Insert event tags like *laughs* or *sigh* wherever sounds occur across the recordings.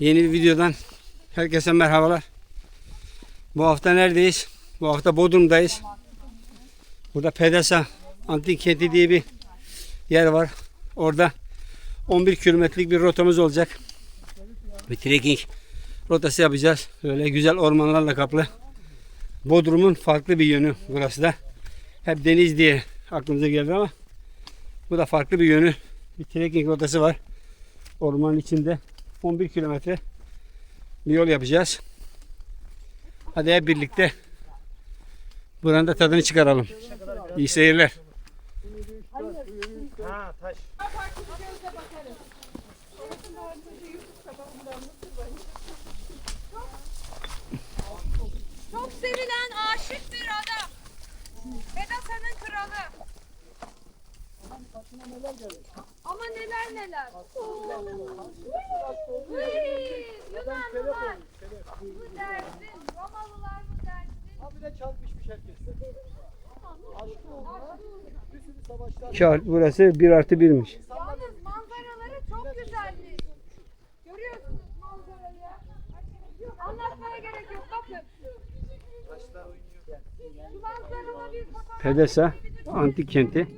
Yeni bir videodan herkese merhabalar. Bu hafta neredeyiz? Bu hafta Bodrum'dayız. Burada Pedasa Antik Kenti diye bir yer var. Orada 11 kilometrelik bir rotamız olacak. Bir trekking rotası yapacağız. Böyle güzel ormanlarla kaplı. Bodrum'un farklı bir yönü burası da. Hep deniz diye aklımıza geldi ama bu da farklı bir yönü. Bir trekking rotası var. Ormanın içinde 11 kilometre bir yol yapacağız. Hadi hep birlikte buranın da tadını çıkaralım. İyi seyirler. Çok sevilen aşık bir adam. Vedasa'nın kralı. Ama neler neler. Hıy, Yunanlılar. Bu dersin. Romalılar bu dersin. Ha bir de çarpışmış herkes. Aşkı uğruna bir sürü savaşlar. Kar burası 1 artı 1'miş. Yalnız manzaraları çok güzeldi. Görüyorsunuz manzarayı. Anlatmaya gerek yok. Bakın. Taşlar oynuyor. Şu manzaralı bir fotoğraf Pedesa Antik Kenti.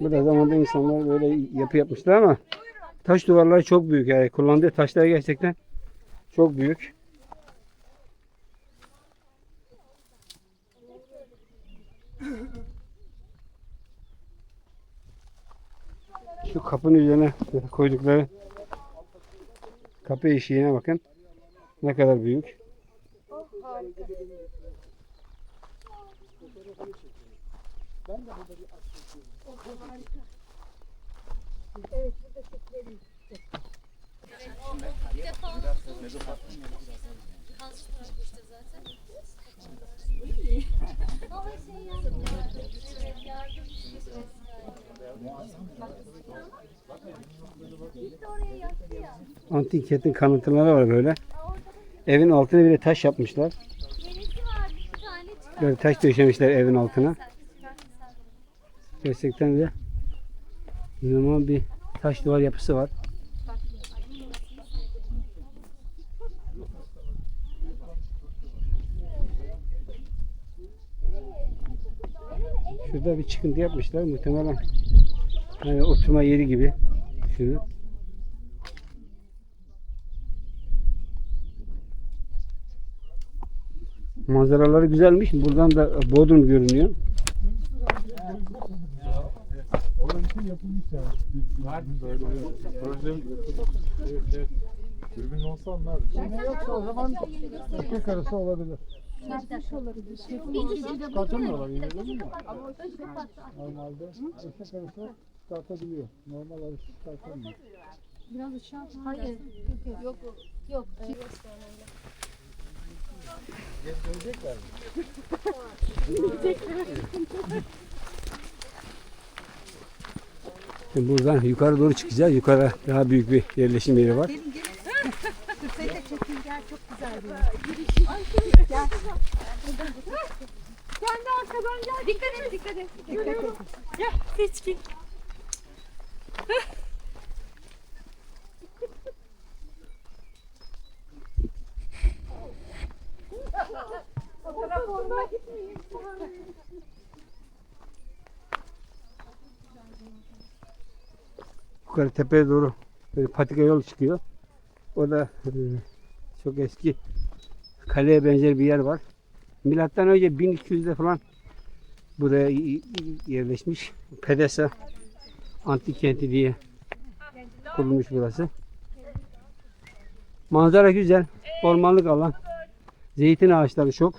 Bu da zamanda insanlar böyle yapı yapmışlar ama taş duvarları çok büyük yani kullandığı taşlar gerçekten çok büyük. Şu kapının üzerine koydukları kapı eşiğine bakın. Ne kadar büyük. Antik kentin kanıtları var böyle. Evin altına bile taş yapmışlar. Böyle taş döşemişler evin altına. Gerçekten de inanılmaz bir taş duvar yapısı var. Şurada bir çıkıntı yapmışlar muhtemelen. Hani oturma yeri gibi. Şunu. Manzaraları güzelmiş. Buradan da Bodrum görünüyor. İçin yapılmış yani. Var böyle proje evet, evet. Dürbün olsa onlar. Ne yoksa o zaman Erkek arası olabilir. Çıkartın da olabilir değil mi? Normalde erkek arası çıkartabiliyor. Normal arası çıkartamıyor. Hayır. Yok yok. Yok. Gezdirecekler mi? Şimdi buradan yukarı doğru çıkacağız. Yukarı daha büyük bir yerleşim yeri var. Kendi arkadan gel. Dikkat et, dikkat et. Dikkat et. Gel, seçkin. Fotoğraf olma gitmeyeyim. Yukarı tepeye doğru böyle patika yol çıkıyor. O da e, çok eski kaleye benzer bir yer var. Milattan önce 1200'de falan buraya yerleşmiş. Pedesa Antik Kenti diye kurulmuş burası. Manzara güzel. Ormanlık alan. Zeytin ağaçları çok.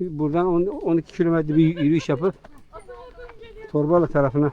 Buradan on- 12 kilometre bir yürüyüş yapıp Torbalı tarafına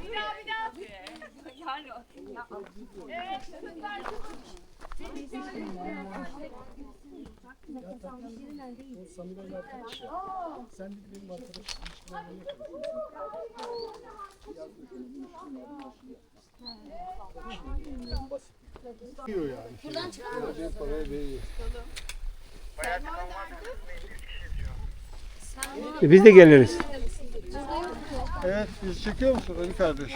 Şiiren atacağım. Sen bir benim arkadaş ilişkilerine Diyor yani. Buradan? Verdiğin. E, Biz de geliriz. Evet, biz çekiyor musun Ali kardeş? *laughs*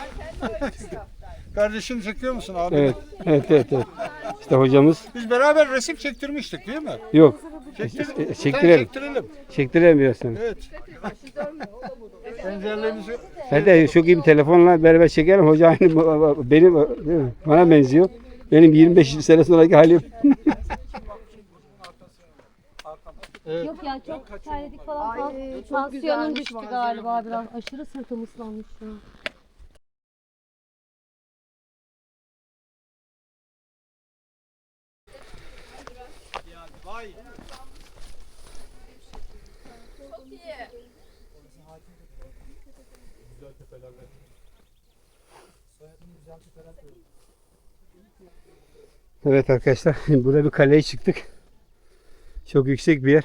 Kardeşini çekiyor musun abi? Evet. Evet evet evet. İşte hocamız Biz beraber resim çektirmiştik değil mi? yok. Çektir E, Çektirelim. çektirelim. Çektiremiyor seni. Evet. Hadi çok iyi bir telefonla beraber çekelim. Hoca aynı benim değil mi? bana benziyor. Benim 25 sene sonraki halim. *laughs* Yok ya çok terledik falan. Ay, Tansiyonum düştü galiba biraz. Aşırı sırtım ıslanmış şu an. Evet arkadaşlar *laughs* burada bir kaleye çıktık. Çok yüksek bir yer.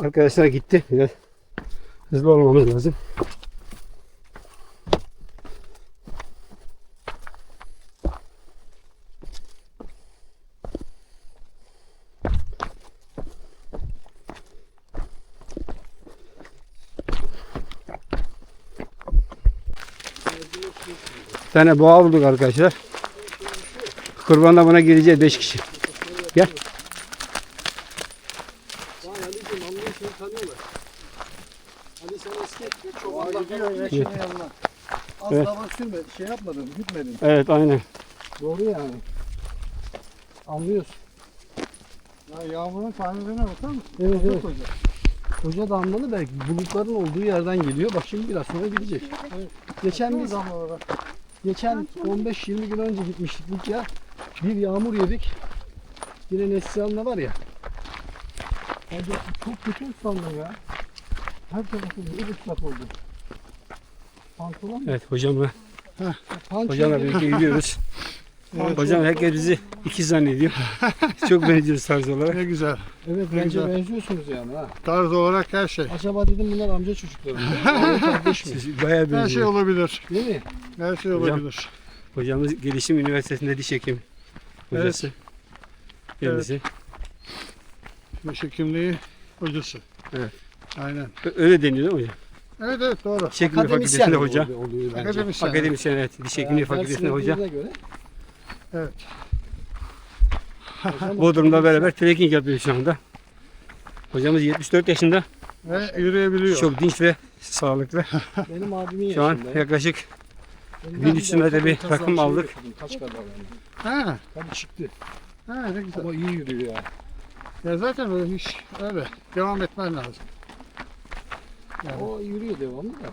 Arkadaşlar gitti. Biraz hızlı olmamız lazım. Bir tane boğa bulduk arkadaşlar. Kurbanda buna gireceğiz 5 kişi. Gel. Yaşının yanına. Az Evet. hava sürme, şey yapmadın, gitmedin. Evet aynen. Doğru yani. Anlıyorsun. Ya yağmurun tanelerine bakar mısın? Evet evet. Koca. Koca damlalı belki bulutların olduğu yerden geliyor. Bak şimdi biraz sonra gidecek. Geçen Bir biz geçen 15-20 gün önce gitmiştik ya. Bir yağmur yedik. Yine Neslihan'la var ya. Hadi çok kötü ıslandım ya. Her tarafı bir ıslak oldu. Pantolon Evet hocamla pantolon hocamla birlikte yürüyoruz. *laughs* Hocam herkes bizi iki zannediyor. *laughs* Çok benziyoruz tarz olarak. Ne güzel. Evet Ne bence güzel. benziyorsunuz yani ha. Tarz olarak her şey. Acaba dedim bunlar amca çocukları *laughs* mı? Abi kardeş mi? Siz Bayağı Her şey benziyor. olabilir. Değil mi? Her şey Hocam. olabilir. Hocamız Gelişim Üniversitesi'nde diş hekim hocası. Kendisi. Diş hekimliği hocası. Evet. Aynen. Ö- Öyle deniyor değil mi hocam? Evet evet doğru. Diş hekimliği fakültesinde hoca. oluyor, oluyor bence. Akademisyen. Akademisyen evet. Diş hekimliği fakültesinde hoca. Göre, Evet. Bodrum'da beraber trekking yapıyor şu anda. Hocamız 74 yaşında. Ve yürüyebiliyor. Çok dinç ve sağlıklı. benim abimin Şu an yaşında. yaklaşık Benim 1300 abim metre bir kazan şey aldık. yapıyordum, Kaç kadar. Ha, Tabii çıktı. ha ne güzel. Ama iyi yürüyor yani. Ya zaten o iş öyle. Devam etmen lazım. Yani. O yürüyor devamlı da.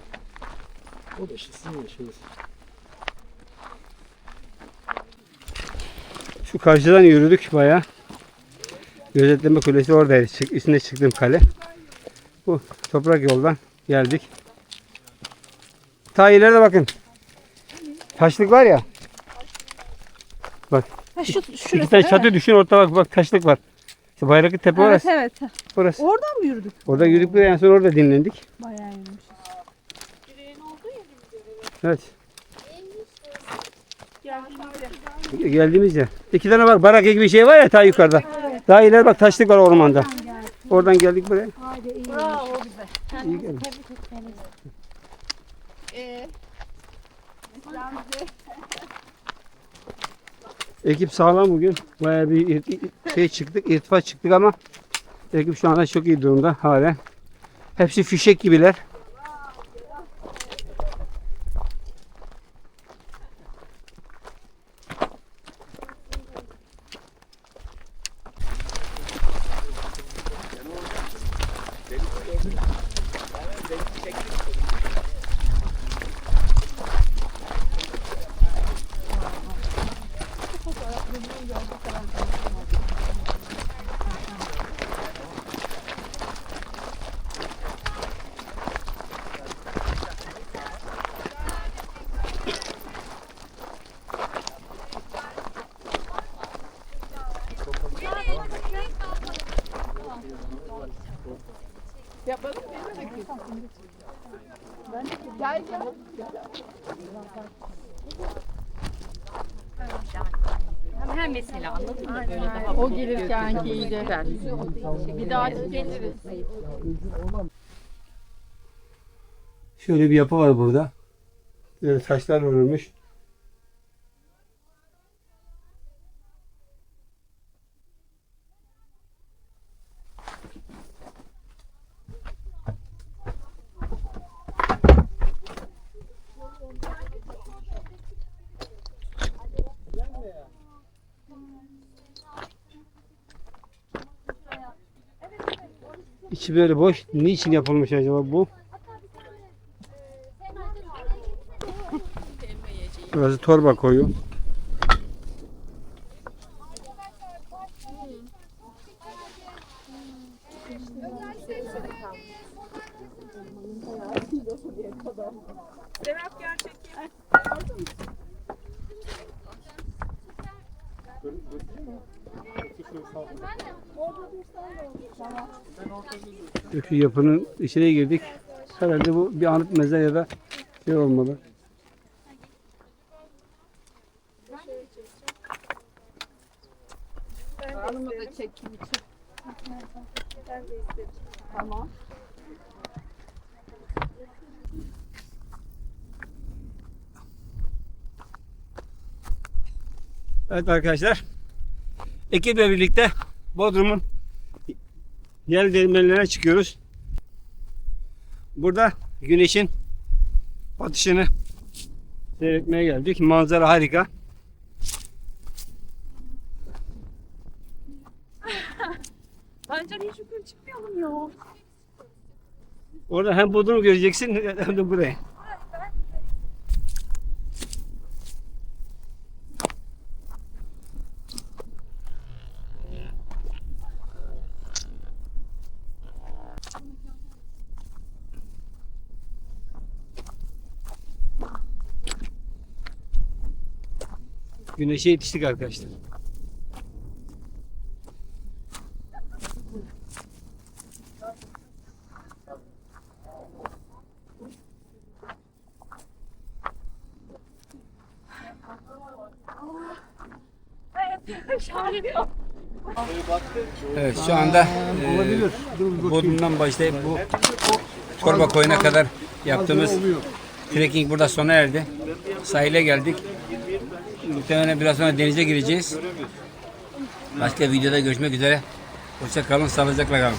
O da işte sizin yaşınız. Şu karşıdan yürüdük bayağı. Gözetleme kulesi oradaydı. Çık, üstüne çıktım kale. Bu toprak yoldan geldik. Ta ileride bakın. Taşlık var ya. Ha, şu, İki şurası tane değil çatı düşün orta bak bak taşlık var. İşte Bayraklı Tepe Evet orası. evet. Orası. Oradan mı yürüdük? Orada yürüdük ve en son orada dinlendik. Bayağı yürümüş. Evet. Geldiğimiz yer. İki tane bak barak gibi bir şey var ya ta yukarıda. Daha ileri bak taşlık var ormanda. Oradan geldik buraya. Hadi iyi. Bravo bize. İyi geldik. Tebrik ederiz. Ee, Ekip sağlam bugün. Bayağı bir ir- şey çıktık, irtifa çıktık ama ekip şu anda çok iyi durumda hala. Hepsi fişek gibiler. Ja, wat ben ik dit? Ja, ja. Ja, ja. Hem mesela anladın mı? Böyle daha o gelirken iyiydi. Bir daha geliriz. Şöyle bir yapı var burada. Böyle taşlar örülmüş. İçi böyle boş. Niçin yapılmış acaba bu? Burası torba koyu. Şu yapının içine girdik. Herhalde bu bir anıt mezar ya da şey olmalı. Hanımı da çekim için. Tamam. Evet arkadaşlar. Ekiple birlikte Bodrum'un yer değirmenlerine çıkıyoruz. Burada güneşin batışını seyretmeye geldik. Manzara harika. *laughs* Bence hiç yukarı çıkmayalım ya. Orada hem Bodrum'u göreceksin hem de burayı. Güneşe yetiştik arkadaşlar. Evet şu anda e. Bodrum'dan başlayıp bu Torba koyuna kadar yaptığımız trekking burada sona erdi. Sahile geldik. Muhtemelen biraz sonra denize gireceğiz. Başka videoda görüşmek üzere. Hoşça kalın, sağlıcakla kalın.